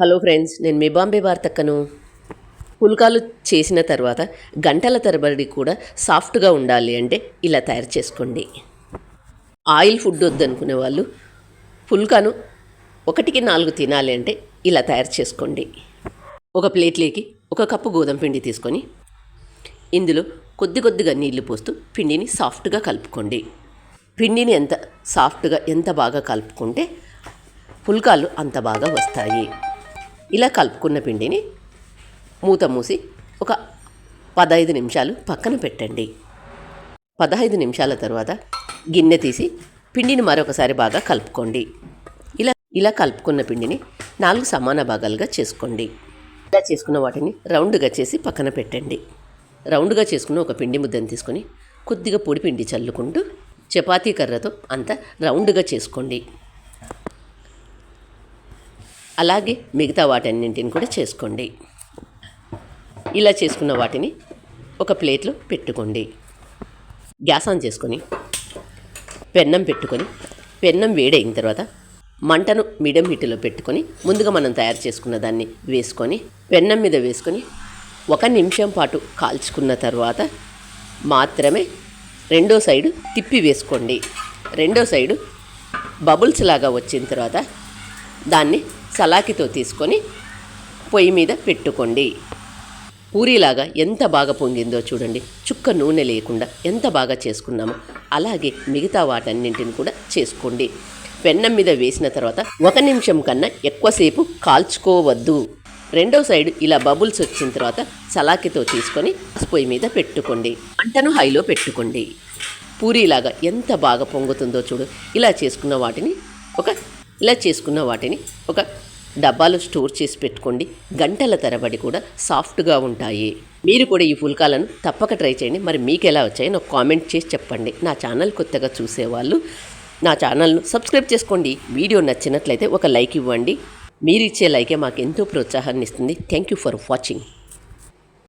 Hello friends నేను మీ బాంబే వార్తక్కను. పుల్కాలు చేసిన తర్వాత గంటల తరబడి కూడా సాఫ్ట్గా ఉండాలి అంటే ఇలా తయారు చేసుకోండి. ఆయిల్ ఫుడ్ వద్దనుకునే వాళ్ళు పుల్కాను ఒకటికి నాలుగు తినాలి అంటే ఇలా తయారు చేసుకోండి. ఒక ప్లేట్లోకి ఒక కప్పు గోధుమ పిండి తీసుకొని ఇందులో కొద్ది కొద్దిగా నీళ్ళు పోస్తూ పిండిని సాఫ్ట్గా కలుపుకోండి. పిండిని ఎంత సాఫ్ట్గా ఎంత బాగా కలుపుకుంటే పుల్కాలు అంత బాగా వస్తాయి. ఇలా కలుపుకున్న పిండిని మూత మూసి ఒక పదహైదు నిమిషాలు పక్కన పెట్టండి. పదహైదు నిమిషాల తర్వాత గిన్నె తీసి పిండిని మరొకసారి బాగా కలుపుకోండి. ఇలా ఇలా కలుపుకున్న పిండిని నాలుగు సమాన భాగాలుగా చేసుకోండి. ఇలా చేసుకున్న వాటిని రౌండ్గా చేసి పక్కన పెట్టండి. రౌండ్గా చేసుకున్న ఒక పిండి ముద్దను తీసుకొని కొద్దిగా పొడి పిండి చల్లుకుంటూ చపాతీ కర్రతో అంతా రౌండ్గా చేసుకోండి. అలాగే మిగతా వాటన్నింటిని కూడా చేసుకోండి. ఇలా చేసుకున్న వాటిని ఒక ప్లేట్లో పెట్టుకోండి. గ్యాస్ ఆన్ చేసుకొని పెన్నం పెట్టుకొని పెన్నం వేడైన తర్వాత మంటను మీడియం హీట్లో పెట్టుకొని ముందుగా మనం తయారు చేసుకున్న దాన్ని వేసుకొని పెన్నం మీద వేసుకొని ఒక నిమిషం పాటు కాల్చుకున్న తర్వాత మాత్రమే రెండో సైడు తిప్పి వేసుకోండి. రెండో సైడు బబుల్స్ లాగా వచ్చిన తర్వాత దాన్ని సలాకితో తీసుకొని పొయ్యి మీద పెట్టుకోండి. పూరీలాగా ఎంత బాగా పొంగిందో చూడండి. చుక్క నూనె లేకుండా ఎంత బాగా చేసుకున్నామో అలాగే మిగతా వాటన్నింటిని కూడా చేసుకోండి. పెన్నం మీద వేసిన తర్వాత ఒక నిమిషం కన్నా ఎక్కువసేపు కాల్చుకోవద్దు. రెండో సైడ్ ఇలా బబుల్స్ వచ్చిన తర్వాత సలాకితో తీసుకొని పొయ్యి మీద పెట్టుకోండి. అంటను హైలో పెట్టుకోండి. పూరీలాగా ఎంత బాగా పొంగుతుందో చూడు. ఇలా చేసుకున్న వాటిని ఒక ఇలా చేసుకున్న వాటిని ఒక డబ్బాలో స్టోర్ చేసి పెట్టుకోండి. గంటల తరబడి కూడా సాఫ్ట్గా ఉంటాయి. మీరు కూడా ఈ పుల్కాలను తప్పక ట్రై చేయండి. మరి మీకు ఎలా వచ్చాయో నాకు కామెంట్ చేసి చెప్పండి. నా ఛానల్ కొత్తగా చూసేవాళ్ళు నా ఛానల్ను సబ్స్క్రైబ్ చేసుకోండి. వీడియో నచ్చినట్లయితే ఒక లైక్ ఇవ్వండి. మీరు ఇచ్చే లైకే మాకు ఎంతో ప్రోత్సాహాన్ని ఇస్తుంది. Thank you for watching.